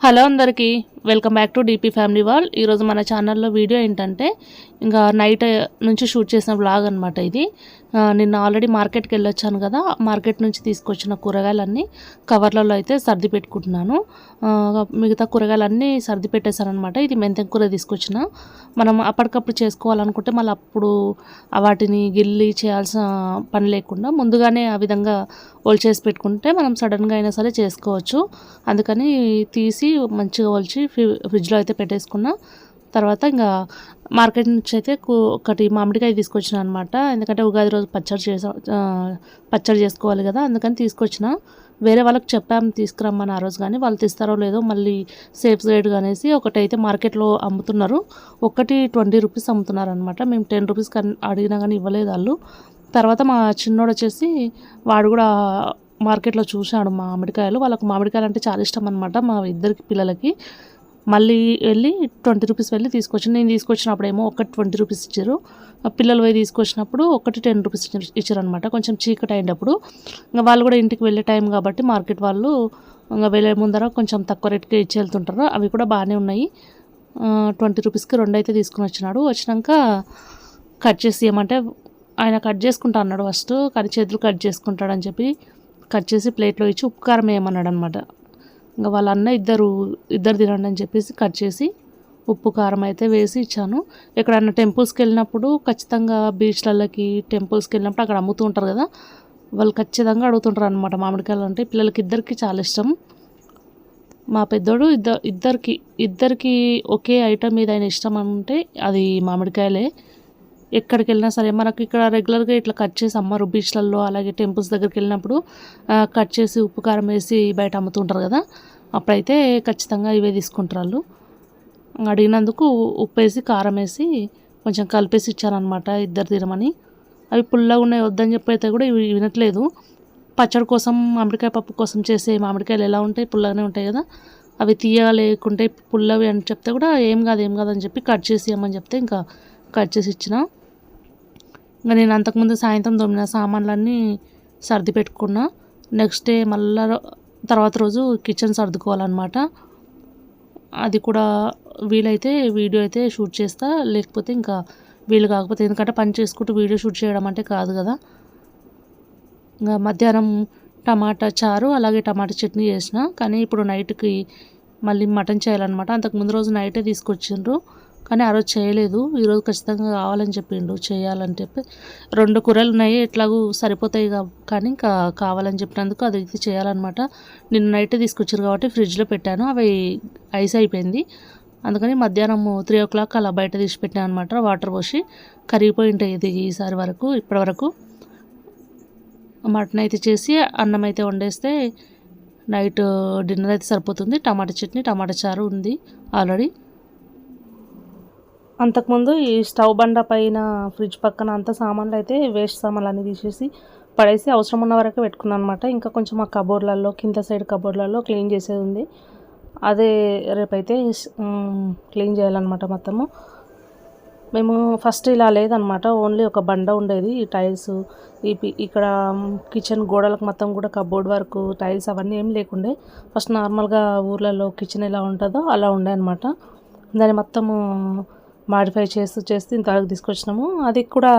Hello అందరికీ welcome back to DP family wall ఈరోజు మన ఛానల్లో వీడియో ఏంటంటే ఇంకా నైట్ నుంచి షూట్ చేసిన బ్లాగ్ అనమాట ఇది. నిన్న ఆల్రెడీ మార్కెట్కి వెళ్ళొచ్చాను కదా మార్కెట్ నుంచి తీసుకొచ్చిన కూరగాయలన్నీ కవర్లలో అయితే సర్ది పెట్టుకుంటున్నాను. మిగతా కూరగాయలన్నీ సర్ది పెట్టేశాను అనమాట ఇది మెంతెం కూర తీసుకొచ్చిన. మనం అప్పటికప్పుడు చేసుకోవాలనుకుంటే మళ్ళీ అప్పుడు వాటిని గిల్లి చేయాల్సిన పని లేకుండా ముందుగానే ఆ విధంగా ఒలిచేసి పెట్టుకుంటే మనం సడన్గా అయినా సరే చేసుకోవచ్చు. అందుకని తీసి మంచిగా ఒలిచి ఫ్రి ఫ్రిడ్జ్లో అయితే పెట్టేసుకున్నా. తర్వాత ఇంకా మార్కెట్ నుంచి అయితే ఒకటి మామిడికాయ తీసుకొచ్చిన అనమాట ఎందుకంటే ఉగాది రోజు పచ్చడి చేసా పచ్చడి చేసుకోవాలి కదా అందుకని తీసుకొచ్చిన. వేరే వాళ్ళకి చెప్పాము తీసుకురమ్మని ఆ రోజు కానీ వాళ్ళు తీస్తారో లేదో మళ్ళీ సేఫ్ సైడ్గా అనేసి ఒకటైతే మార్కెట్లో అమ్ముతున్నారు. ఒకటి ట్వంటీ రూపీస్ అమ్ముతున్నారు అనమాట మేము టెన్ రూపీస్ అడిగినా కానీ ఇవ్వలేదు వాళ్ళు. తర్వాత మా చిన్నోడు వచ్చేసి వాడు కూడా మార్కెట్లో చూశాడు మామిడికాయలు. వాళ్ళకు మామిడికాయలు అంటే చాలా ఇష్టం అనమాట మా ఇద్దరికి పిల్లలకి. మళ్ళీ వెళ్ళి ట్వంటీ రూపీస్ వెళ్ళి తీసుకొచ్చి నేను తీసుకొచ్చినప్పుడు ఏమో ఒకటి ట్వంటీ రూపీస్ ఇచ్చారు. పిల్లలు పోయి తీసుకొచ్చినప్పుడు ఒకటి టెన్ రూపీస్ ఇచ్చారు అనమాట కొంచెం చీకటి అయినప్పుడు. ఇంకా వాళ్ళు కూడా ఇంటికి వెళ్ళే టైం కాబట్టి మార్కెట్ వాళ్ళు ఇంకా వెళ్ళే ముందర కొంచెం తక్కువ రేట్కి ఇచ్చి వెళ్తుంటారు. అవి కూడా బాగానే ఉన్నాయి. ట్వంటీ రూపీస్కి రెండు అయితే తీసుకుని వచ్చినాడు. వచ్చినాక కట్ చేసి ఇవ్వమంటే ఆయన కట్ చేసుకుంటా అన్నాడు ఫస్ట్. కానీ చేతులు కట్ చేసుకుంటాడని చెప్పి కట్ చేసి ప్లేట్లో ఇచ్చి ఉప్పు కారం వేయమన్నాడు అనమాట ఇంకా వాళ్ళ అన్న ఇద్దరు ఇద్దరు తినండి అని చెప్పేసి కట్ చేసి ఉప్పు కారం అయితే వేసి ఇచ్చాను. ఎక్కడన్నా టెంపుల్స్కి వెళ్ళినప్పుడు ఖచ్చితంగా బీచ్లకి టెంపుల్స్కి వెళ్ళినప్పుడు అక్కడ అమ్ముతూ ఉంటారు కదా వాళ్ళు ఖచ్చితంగా అడుగుతుంటారు అనమాట మామిడికాయలు అంటే పిల్లలకి ఇద్దరికి చాలా ఇష్టం. మా పెద్దోడు ఇద్దరు ఇద్దరికి ఇద్దరికి ఒకే ఐటమ్ ఏదైనా ఇష్టం అంటే అది మామిడికాయలే. ఎక్కడికి వెళ్ళినా సరే మనకి ఇక్కడ రెగ్యులర్గా ఇట్లా కట్ చేసి అమ్మరు బీచ్లలో అలాగే టెంపుల్స్ దగ్గరికి వెళ్ళినప్పుడు కట్ చేసి ఉప్పు కారం వేసి బయట అమ్ముతుంటారు కదా అప్పుడైతే ఖచ్చితంగా ఇవే తీసుకుంటారు వాళ్ళు. అడిగినందుకు ఉప్పు వేసి కారం వేసి కొంచెం కలిపేసి ఇచ్చారనమాట ఇద్దరు తినమని అవి పుల్లగా ఉన్నాయి వద్దని చెప్పి అయితే కూడా ఇవి వినట్లేదు. పచ్చడి కోసం మామిడికాయ పప్పు కోసం చేసే మామిడికాయలు ఎలా ఉంటాయి పుల్లగానే ఉంటాయి కదా అవి తీయగా లేకుంటే పుల్లవి అని చెప్తే కూడా ఏం కాదు ఏం కాదు అని చెప్పి కట్ చేసి ఇవ్వమని చెప్తే ఇంకా కట్ చేసి ఇచ్చిన. నేను అంతకుముందు సాయంత్రం దొమ్మిన సామాన్లన్నీ సర్ది పెట్టుకున్నా. నెక్స్ట్ డే మళ్ళా తర్వాత రోజు కిచెన్ సర్దుకోవాలన్నమాట. అది కూడా వీలైతే వీడియో అయితే షూట్ చేస్తా లేకపోతే ఇంకా వీలు కాకపోతే. ఎందుకంటే పని చేసుకుంటూ వీడియో షూట్ చేయడం అంటే కాదు కదా. ఇంకా మధ్యాహ్నం టమాటా చారు అలాగే టమాటా చట్నీ చేసిన. కానీ ఇప్పుడు నైట్కి మళ్ళీ మటన్ చేయాలన్నమాట. అంతకు ముందు రోజు నైటే తీసుకొచ్చిండ్రు. కానీ ఆ రోజు చేయలేదు. ఈరోజు ఖచ్చితంగా కావాలని చెప్పిండు. చేయాలని చెప్పి రెండు కూరలు ఉన్నాయి ఎట్లాగూ సరిపోతాయి కానీ ఇంకా కావాలని చెప్పినందుకు అది ఇది చేయాలన్నమాట. నిన్న నైట్ తీసుకొచ్చారు కాబట్టి ఫ్రిడ్జ్లో పెట్టాను. అవి ఐస్ అయిపోయింది. అందుకని మధ్యాహ్నం త్రీ ఓ క్లాక్ అలా బయట తీసి పెట్టాను అనమాట వాటర్ పోసి కరిగిపోయి ఉంటాయి ఇది ఈసారి వరకు ఇప్పటి వరకు. మటన్ అయితే చేసి అన్నం అయితే వండేస్తే నైట్ డిన్నర్ అయితే సరిపోతుంది. టమాటా చట్నీ టమాటా చారు ఉంది ఆల్రెడీ. అంతకుముందు ఈ స్టవ్ బండ పైన ఫ్రిడ్జ్ పక్కన అంత సామాన్లు అయితే వేస్ట్ సామాన్లు అన్నీ తీసేసి పడేసి అవసరం ఉన్న వరకే పెట్టుకున్నాను అనమాట ఇంకా కొంచెం ఆ కబోర్డ్లలో కింద సైడ్ కబోర్డ్లలో క్లీన్ చేసేది ఉంది. అదే రేపైతే క్లీన్ చేయాలన్నమాట మొత్తము. మేము ఫస్ట్ ఇలా లేదనమాట ఓన్లీ ఒక బండ ఉండేది ఈ టైల్స్ ఈ పి- ఇక్కడ కిచెన్ గోడలకు మొత్తం కూడా కబోర్డ్ వరకు టైల్స్ అవన్నీ ఏం లేకుండే. ఫస్ట్ నార్మల్గా ఊర్లలో కిచెన్ ఎలా ఉంటుందో అలా ఉండే అనమాట దాన్ని మొత్తము మాడిఫై చేస్తూ చేస్తూ ఇంతవరకు తీసుకొచ్చినాము. అది కూడా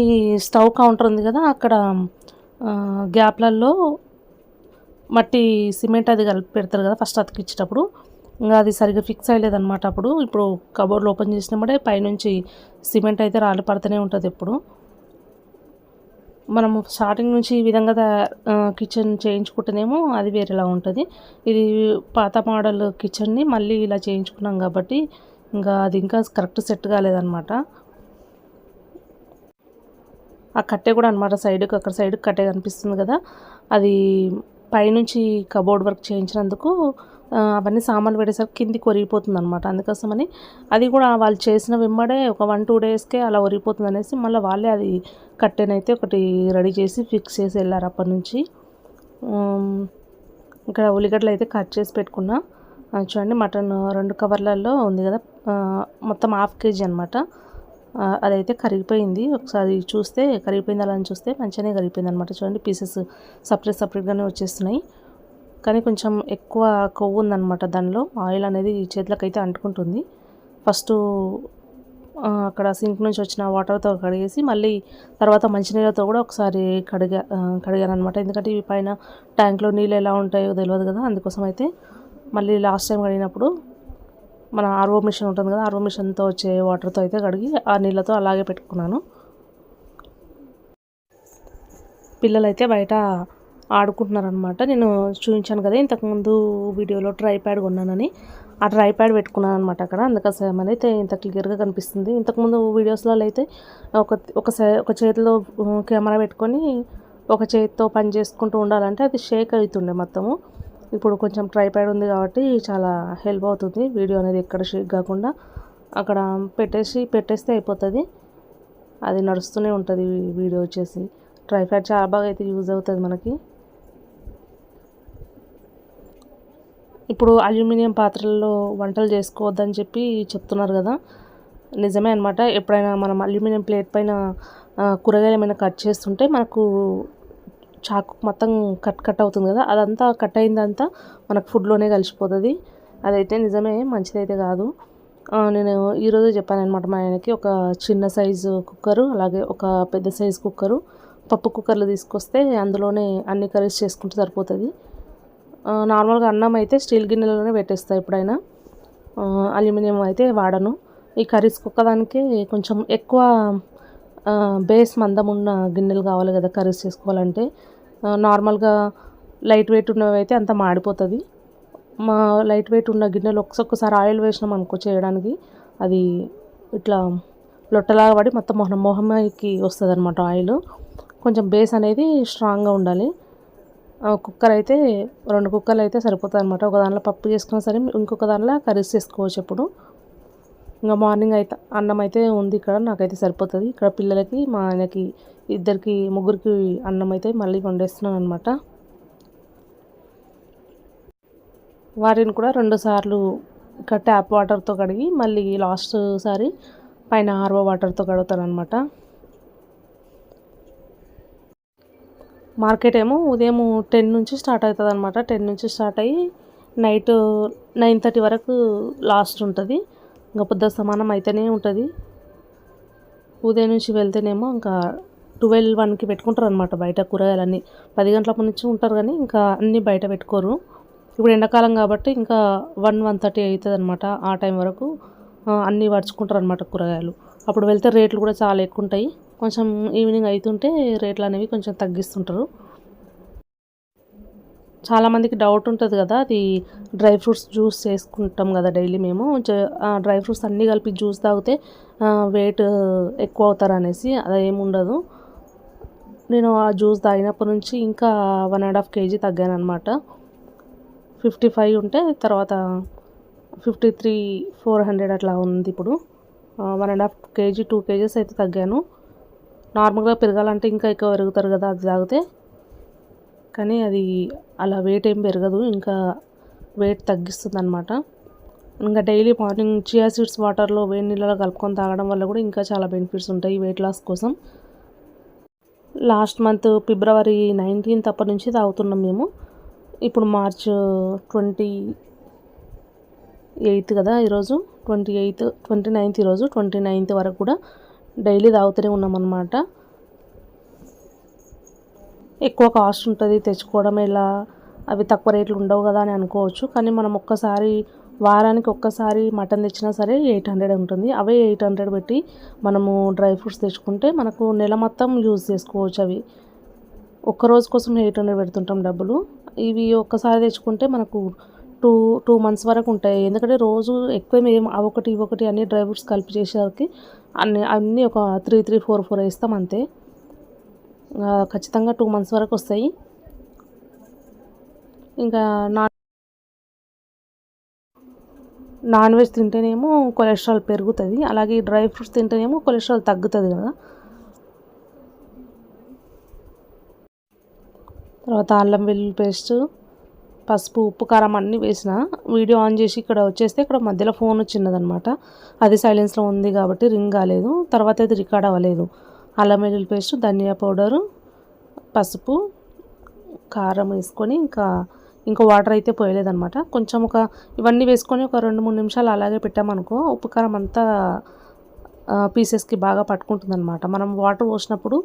ఈ స్టవ్ కౌంటర్ ఉంది కదా అక్కడ గ్యాప్లలో మట్టి సిమెంట్ అది కలిపి పెడతారు కదా ఫస్ట్ అతికిచ్చేటప్పుడు ఇంకా అది సరిగ్గా ఫిక్స్ అయ్యలేదన్నమాట అప్పుడు. ఇప్పుడు కబోర్డ్లు ఓపెన్ చేసినప్పుడే పైనుంచి సిమెంట్ అయితే రాళ్ళు పడుతూనే ఉంటుంది ఎప్పుడు. మనము స్టార్టింగ్ నుంచి ఈ విధంగా కిచెన్ చేయించుకుంటేనేమో అది వేరేలా ఉంటుంది. ఇది పాత మోడల్ కిచెన్ని మళ్ళీ ఇలా చేయించుకున్నాం కాబట్టి ఇంకా అది ఇంకా కరెక్ట్ సెట్ కాలేదన్నమాట. ఆ కట్టె కూడా అనమాట సైడ్కి అక్కడ సైడ్కి కట్టే కనిపిస్తుంది కదా. అది పైనుంచి కబోర్డ్ వర్క్ చేయించినందుకు అవన్నీ సామాన్లు పెట్టేసరికి కిందికి ఒరిగిపోతుంది అనమాట అందుకోసమని అది కూడా వాళ్ళు చేసిన వెంబడే ఒక వన్ టూ డేస్కే అలా ఒరిగిపోతుంది అనేసి మళ్ళీ వాళ్ళే అది కట్టెనైతే ఒకటి రెడీ చేసి ఫిక్స్ చేసి వెళ్ళారు అప్పటి నుంచి ఇక్కడ ఉల్లిగడ్డలు అయితే కట్ చేసి పెట్టుకున్నా. చూడండి మటన్ రెండు కవర్లలో ఉంది కదా మొత్తం హాఫ్ కేజీ అనమాట అదైతే కరిగిపోయింది. ఒకసారి చూస్తే కరిగిపోయింది అలా చూస్తే మంచిగానే కరిగిపోయింది అనమాట చూడండి పీసెస్ సపరేట్ సపరేట్గానే వచ్చేస్తున్నాయి. కానీ కొంచెం ఎక్కువ కొవ్వు ఉందన్నమాట దానిలో. ఆయిల్ అనేది చేతులకు అయితే అంటుకుంటుంది. ఫస్ట్ అక్కడ సింక్ నుంచి వచ్చిన వాటర్తో కడిగేసి మళ్ళీ తర్వాత మంచినీళ్ళతో కూడా ఒకసారి కడిగా కడిగాను అనమాట ఎందుకంటే ఇవి పైన ట్యాంక్లో నీళ్ళు ఎలా ఉంటాయో తెలియదు కదా. అందుకోసం అయితే మళ్ళీ లాస్ట్ టైం కడిగినప్పుడు మన ఆర్ఓ మిషన్ ఉంటుంది కదా ఆర్ఓ మిషన్తో వచ్చే వాటర్తో అయితే కడిగి ఆ నీళ్ళతో అలాగే పెట్టుకున్నాను. పిల్లలైతే బయట ఆడుకుంటున్నారనమాట నేను చూపించాను కదా ఇంతకుముందు వీడియోలో ట్రై ప్యాడ్ కొన్నానని. ఆ ట్రై ప్యాడ్ పెట్టుకున్నాను అనమాట అక్కడ అందుకోసం అయితే ఇంత క్లియర్గా కనిపిస్తుంది. ఇంతకుముందు వీడియోస్లో అయితే ఒక ఒక సై- ఒక చేతిలో కెమెరా పెట్టుకొని ఒక చేతితో పని చేసుకుంటూ ఉండాలంటే అది షేక్ అవుతుండే మొత్తము. ఇప్పుడు కొంచెం ట్రైప్యాడ్ ఉంది కాబట్టి చాలా హెల్ప్ అవుతుంది. వీడియో అనేది ఎక్కడ షేక్ కాకుండా అక్కడ పెట్టేసి పెట్టేస్తే అయిపోతుంది. అది నడుస్తూనే ఉంటుంది వీడియో వచ్చేసి. ట్రైప్యాడ్ చాలా బాగా అయితే యూజ్ అవుతుంది మనకి. ఇప్పుడు అల్యూమినియం పాత్రల్లో వంటలు చేసుకోవద్దని చెప్పి చెప్తున్నారు కదా. నిజమే అనమాట ఎప్పుడైనా మనం అల్యూమినియం ప్లేట్ పైన కూరగాయలు ఏమైనా కట్ చేస్తుంటే మనకు చాకు మొత్తం కట్ కట్ అవుతుంది కదా అదంతా కట్ అయిందంతా మనకు ఫుడ్లోనే కలిసిపోతుంది. అదైతే నిజమే మంచిదైతే కాదు. నేను ఈరోజు చెప్పాను అనమాట మా ఆయనకి ఒక చిన్న సైజు కుక్కరు అలాగే ఒక పెద్ద సైజు కుక్కరు పప్పు కుక్కర్లు తీసుకొస్తే అందులోనే అన్ని కర్రీస్ చేసుకుంటే సరిపోతుంది. నార్మల్గా అన్నం అయితే స్టీల్ గిన్నెలోనే పెట్టేస్తాను ఎప్పుడైనా. అల్యూమినియం అయితే వాడను. ఈ కర్రీస్ ఒక్కదానికే కొంచెం ఎక్కువ బేస్ మందం ఉన్న గిన్నెలు కావాలి కదా కర్రీస్ చేసుకోవాలంటే. నార్మల్గా లైట్ వెయిట్ ఉన్నవి అయితే అంత మాడిపోతుంది. మా లైట్ వెయిట్ ఉన్న గిన్నెలు ఒక్కొక్కసారి ఆయిల్ వేసినాం అనుకో చేయడానికి అది ఇట్లా లొట్టలాగా పడి మొత్తం మొహం మొహమ్మకి వస్తుంది అనమాట ఆయిల్. కొంచెం బేస్ అనేది స్ట్రాంగ్గా ఉండాలి. ఆ, కుక్కర్ అయితే రెండు కుక్కర్లు అయితే సరిపోతుంది అనమాట ఒక దానిలో పప్పు చేసుకున్నా సరే ఇంకొక దానిలో కర్రీస్ చేసుకోవచ్చు ఎప్పుడు. ఇంకా మార్నింగ్ అయితే అన్నం అయితే ఉంది ఇక్కడ నాకైతే సరిపోతుంది. ఇక్కడ పిల్లలకి మా ఆయనకి ఇద్దరికి ముగ్గురికి అన్నం అయితే మళ్ళీ వండేస్తున్నాను అనమాట వాటిని కూడా రెండు సార్లు ఇక్కడ ట్యాప్ వాటర్తో కడిగి మళ్ళీ లాస్ట్ సారి పైన ఆర్వో వాటర్తో కడుగుతాను అనమాట మార్కెట్ ఏమో ఉదయం టెన్ నుంచి స్టార్ట్ అవుతుంది అనమాట టెన్ నుంచి స్టార్ట్ అయ్యి నైట్ నైన్ థర్టీ వరకు లాస్ట్ ఉంటుంది. ఇంకా పొద్దు సమానం అయితేనే ఉంటుంది. ఉదయం నుంచి వెళ్తేనేమో ఇంకా ట్వెల్వ్ వన్కి పెట్టుకుంటారు అనమాట బయట కూరగాయలన్నీ. పది గంటల నుంచి ఉంటారు కానీ ఇంకా అన్నీ బయట పెట్టుకోరు. ఇప్పుడు ఎండాకాలం కాబట్టి ఇంకా వన్ వన్ థర్టీ అవుతుంది అనమాట ఆ టైం వరకు. అన్నీ పరుచుకుంటారు అనమాట కూరగాయలు. అప్పుడు వెళ్తే రేట్లు కూడా చాలా ఎక్కువ ఉంటాయి కొంచెం ఈవినింగ్ అవుతుంటే రేట్లు అనేవి కొంచెం తగ్గిస్తుంటారు. చాలామందికి డౌట్ ఉంటుంది కదా అది డ్రై ఫ్రూట్స్ జ్యూస్ చేసుకుంటాం కదా డైలీ మేము. ఆ డ్రై ఫ్రూట్స్ అన్నీ కలిపి జ్యూస్ తాగితే వెయిట్ ఎక్కువ అవుతారు అనేసి అది ఏముండదు నేను ఆ జ్యూస్ తాగినప్పటి నుంచి ఇంకా వన్ అండ్ హాఫ్ కేజీ తగ్గాను అనమాట ఫిఫ్టీ ఫైవ్ ఉంటే తర్వాత ఫిఫ్టీ త్రీ ఫోర్ హండ్రెడ్ అట్లా ఉంది ఇప్పుడు. One and half KG two KGs అయితే తగ్గాను. నార్మల్గా పెరగాలంటే ఇంకా ఎక్కువ పెరుగుతారు కదా అది తాగితే. కానీ అది అలా వెయిట్ ఏం పెరగదు ఇంకా వెయిట్ తగ్గిస్తుంది అనమాట ఇంకా డైలీ మార్నింగ్ చియా సీడ్స్ వాటర్లో వేడి నీళ్ళలో కలుపుకొని తాగడం వల్ల కూడా ఇంకా చాలా బెనిఫిట్స్ ఉంటాయి వెయిట్ లాస్ కోసం. లాస్ట్ మంత్ ఫిబ్రవరి నైన్టీన్త్ అప్పటి నుంచి తాగుతున్నాం మేము. ఇప్పుడు మార్చ్ ట్వంటీ ఎయిత్ కదా ఈరోజు ట్వంటీ ఎయిత్ ట్వంటీ నైన్త్ ఈరోజు ట్వంటీ నైన్త్ వరకు కూడా డైలీ తాగుతూనే ఉన్నామన్నమాట. ఎక్కువ కాస్ట్ ఉంటుంది తెచ్చుకోవడం ఎలా? అవి తక్కువ రేట్లు ఉండవు కదా అని అనుకోవచ్చు. కానీ మనం ఒక్కసారి వారానికి ఒక్కసారి మటన్ తెచ్చినా సరే ఎయిట్ హండ్రెడ్ ఉంటుంది. అవే ఎయిట్ హండ్రెడ్ పెట్టి మనము డ్రై ఫ్రూట్స్ తెచ్చుకుంటే మనకు నెల మొత్తం యూజ్ చేసుకోవచ్చు అవి. ఒక్క రోజు కోసం ఎయిట్ హండ్రెడ్ పెడుతుంటాం డబ్బులు. ఇవి ఒక్కసారి తెచ్చుకుంటే మనకు టూ టూ మంత్స్ వరకు ఉంటాయి. ఎందుకంటే రోజు ఎక్కువ మేము అవొకటి ఇవొకటి అన్ని డ్రై ఫ్రూట్స్ కలిపి చేసేసరికి అన్ని అన్నీ ఒక త్రీ త్రీ ఫోర్ ఫోర్ వేస్తాం అంతే. ఖచ్చితంగా టూ మంత్స్ వరకు వస్తాయి. ఇంకా నాన్ నాన్ వెజ్ తింటేనేమో కొలెస్ట్రాల్ పెరుగుతుంది. అలాగే డ్రై ఫ్రూట్స్ తింటేనేమో కొలెస్ట్రాల్ తగ్గుతుంది కదా. తర్వాత అల్లం వెల్లుల్లి పేస్ట్ పసుపు ఉప్పు కారం అన్నీ వేసిన వీడియో ఆన్ చేసి ఇక్కడ వచ్చేస్తే ఇక్కడ మధ్యలో ఫోన్ వచ్చిన్నదనమాట అది సైలెన్స్లో ఉంది కాబట్టి రింగ్ కాలేదు. తర్వాత అది రికార్డ్ అవ్వలేదు. అల్లం వెల్లుల్లి పేస్ట్ ధనియా పౌడరు పసుపు కారం వేసుకొని ఇంకా ఇంకా వాటర్ అయితే పోయలేదనమాట కొంచెం ఒక ఇవన్నీ వేసుకొని ఒక రెండు మూడు నిమిషాలు అలాగే పెట్టామనుకో ఉప్పు కారం అంతా పీసెస్కి బాగా పట్టుకుంటుందన్నమాట. మనం వాటర్ పోసినప్పుడు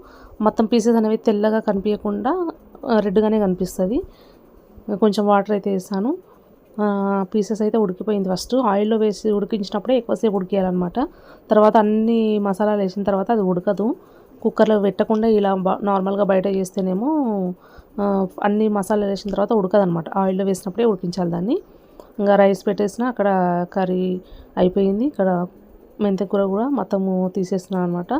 మొత్తం పీసెస్ అనేవి తెల్లగా కనిపించకుండా రెడ్గానే కనిపిస్తుంది. కొంచెం వాటర్ అయితే వేసాను. పీసెస్ అయితే ఉడికిపోయింది ఫస్ట్. ఆయిల్లో వేసి ఉడికించినప్పుడే ఎక్కువసేపు ఉడికేయాలన్నమాట. తర్వాత అన్ని మసాలాలు వేసిన తర్వాత అది ఉడకదు. కుక్కర్లో పెట్టకుండా ఇలా నార్మల్గా బయట చేస్తేనేమో అన్ని మసాలాలు వేసిన తర్వాత ఉడకదనమాట ఆయిల్లో వేసినప్పుడే ఉడికించాలి దాన్ని. ఇంకా రైస్ పెట్టేసిన అక్కడ కర్రీ అయిపోయింది. ఇక్కడ మెంతికూర కూడా మొత్తము తీసేసినా అనమాట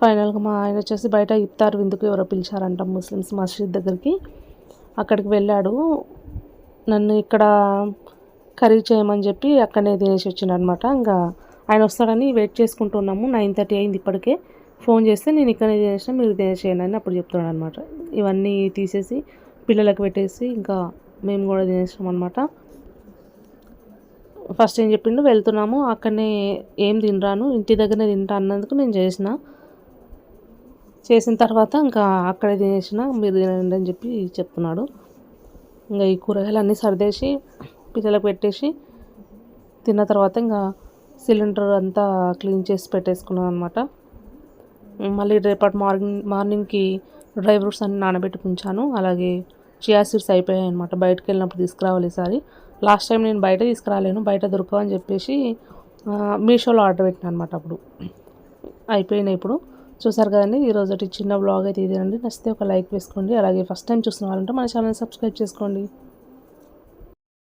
ఫైనల్గా మా ఆయన వచ్చేసి బయట ఇప్తారు విందుకు ఎవరో పిలిచారంట ముస్లిమ్స్ మస్జిద్ దగ్గరికి. అక్కడికి వెళ్ళాడు. నన్ను ఇక్కడ కర్రీ చేయమని చెప్పి అక్కడనే తినేసి వచ్చిండనమాట ఇంకా ఆయన వస్తాడని వెయిట్ చేసుకుంటున్నాము నైన్ థర్టీ అయింది ఇప్పటికే. ఫోన్ చేస్తే నేను ఇక్కడనే తినేసిన మీరు తినేసేయండి అని అప్పుడు చెప్తున్నాడు అనమాట ఇవన్నీ తీసేసి పిల్లలకు పెట్టేసి ఇంకా మేము కూడా తినేసాం అనమాట ఫస్ట్ ఏం చెప్పిండు వెళ్తున్నాము అక్కడనే ఏం తినరాను ఇంటి దగ్గరనే తింటా అన్నందుకు నేను చేసిన. చేసిన తర్వాత ఇంకా అక్కడే తినేసిన మీరు తినండి అని చెప్పి చెప్తున్నాడు. ఇంకా ఈ కూరగాయలు అన్నీ సర్దేసి పిల్లలకు పెట్టేసి తిన్న తర్వాత ఇంకా సిలిండర్ అంతా క్లీన్ చేసి పెట్టేసుకున్నాను అనమాట మళ్ళీ రేపటి మార్నింగ్ మార్నింగ్కి డ్రై ఫ్రూట్స్ అన్ని నానబెట్టి ఉంచాను అలాగే చియా సీడ్స్ అయిపోయాయి అనమాట బయటకు వెళ్ళినప్పుడు తీసుకురావాలి ఈసారి లాస్ట్ టైం నేను బయట తీసుకురాలేను. బయట దొరకవని చెప్పేసి మీషోలో ఆర్డర్ పెట్టినా అనమాట అప్పుడు. అయిపోయినాయి ఇప్పుడు. చూసారు కదండి ఈరోజు చిన్న బ్లాగ్ అయితే ఇదేనండి. నచ్చితే ఒక లైక్ వేసుకోండి. అలాగే ఫస్ట్ టైం చూసిన వాళ్ళంటే మన ఛానల్ సబ్స్క్రైబ్ చేసుకోండి.